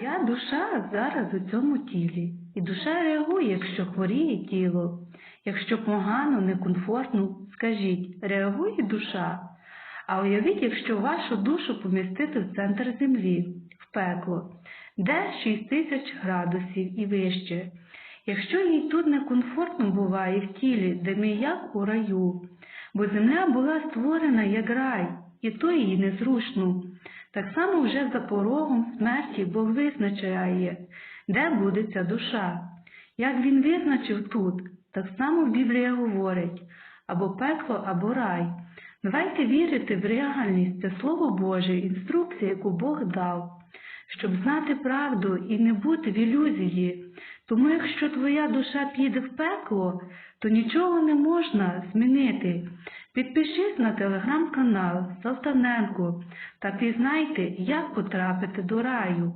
Я душа зараз у цьому тілі, і душа реагує, якщо хворіє тіло. Якщо погано, некомфортно, скажіть, реагує душа? А уявіть, якщо вашу душу помістити в центр землі, в пекло, де 6 тисяч градусів і вище. Якщо їй тут некомфортно буває в тілі, де ми як у раю, бо земля була створена як рай, і то їй незручно. Так само вже за порогом смерті Бог визначає, де буде ця душа. Як він визначив тут, так само Біблія говорить або пекло, або рай. Давайте вірити в реальність, це Слово Боже, інструкція, яку Бог дав, щоб знати правду і не бути в ілюзії. Тому якщо твоя душа піде в пекло, то нічого не можна змінити. Підпишись на телеграм-канал Салтаненко та пізнайте, як потрапити до раю.